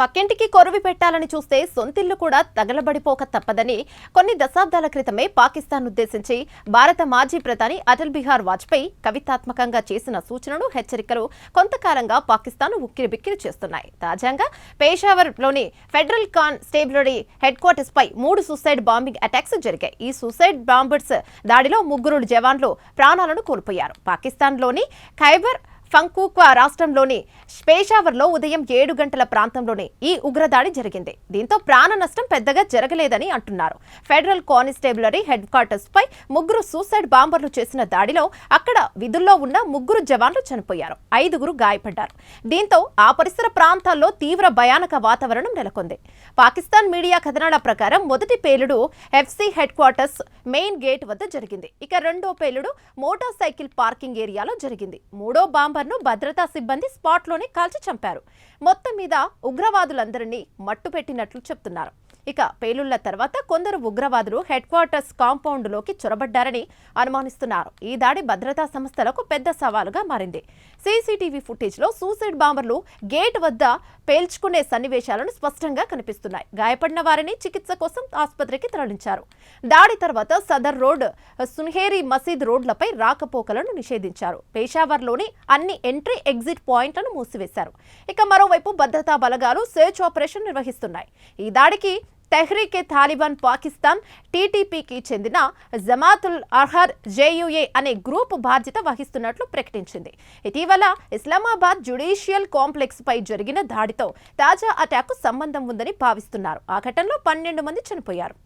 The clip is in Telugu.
పక్కింటికి కొరువి పెట్టాలని చూస్తే సొంతిల్లు కూడా తగలబడిపోక తప్పదని కొన్ని దశాబ్దాల క్రితమే పాకిస్తాన్ ఉద్దేశించి భారత మాజీ ప్రధాని అటల్ బిహార్ వాజ్పేయి కవితాత్మకంగా చేసిన సూచనలు హెచ్చరికలు కొంతకాలంగా పాకిస్తాన్ ఉక్కిరిబిక్కిరి చేస్తున్నాయి. తాజాగా పేషావర్లోని ఫెడరల్ కాన్స్టేబులరీ హెడ్ క్వార్టర్స్ పై మూడు సూసైడ్ బాంబింగ్ అటాక్స్ జరిగాయి. ఈ సూసైడ్ బాంబర్స్ దాడిలో ముగ్గురు జవాన్లు ప్రాణాలను కోల్పోయారు. పాకిస్తాన్లోని ఖైబర్ ఫంకూక్వా రాష్ట్రంలోని పేషావర్లో ఉదయం ఏడు గంటల ప్రాంతంలోనే ఈ ఉగ్రదాడి జరిగింది. దీంతో ప్రాణ నష్టం పెద్దగా జరగలేదని అంటున్నారు. ఫెడరల్ కానిస్టేబులరీ హెడ్ క్వార్టర్స్పై ముగ్గురు సూసైడ్ బాంబర్లు చేసిన దాడిలో అక్కడ విధుల్లో ఉన్న ముగ్గురు జవాన్లు చనిపోయారు. ఐదుగురు గాయపడ్డారు. దీంతో ఆ పరిసర ప్రాంతాల్లో తీవ్ర భయానక వాతావరణం నెలకొంది. పాకిస్తాన్ మీడియా కథనాల ప్రకారం మొదటి పేలుడు FC headquarters main gate వద్ద జరిగింది. ఇక రెండో పేలుడు మోటార్ సైకిల్ పార్కింగ్ ఏరియాలో జరిగింది. మూడో ను భద్రతా సిబ్బంది స్పాట్లోనే కాల్చి చంపారు. మొత్తం మీద ఉగ్రవాదులందరినీ మట్టు పెట్టినట్లు చెప్తున్నారు. ఇక పేలుళ్ళ తర్వాత కొందరు ఉగ్రవాదులు హెడ్ క్వార్టర్స్ కాంపౌండ్లోకి చొరబడ్డారని అనుమానిస్తున్నారు. ఈ దాడి భద్రతా సంస్థలకు పెద్ద సవాలుగా మారింది. సీసీటీవీ ఫుటేజ్లో సూసైడ్ బాంబర్లు గేట్ వద్ద పేల్చుకునే సన్నివేశాలను స్పష్టంగా కనిపిస్తున్నాయి. గాయపడిన వారిని చికిత్స కోసం ఆసుపత్రికి తరలించారు. దాడి తర్వాత సదర్ రోడ్ సున్హేరి మసీద్ రోడ్లపై రాకపోకలను నిషేధించారు. పేషావర్లోని అన్ని ఎంట్రీ ఎగ్జిట్ పాయింట్లను మూసివేశారు. ఇక మరోవైపు భద్రతా బలగాలు సెర్చ్ ఆపరేషన్ నిర్వహిస్తున్నాయి. ఈ దాడికి తెహ్రీకే తాలిబాన్ పాకిస్తాన్ టీటీపీకి చెందిన జమాతుల్ అర్హర్ జేయుఏ అనే గ్రూప్ బాధ్యత వహిస్తున్నట్లు ప్రకటించింది. ఇటీవల ఇస్లామాబాద్ జ్యుడిషియల్ కాంప్లెక్స్ పై జరిగిన దాడితో తాజా అటాక్ సంబంధం ఉందని భావిస్తున్నారు. ఆ ఘటనలో పన్నెండు మంది చనిపోయారు.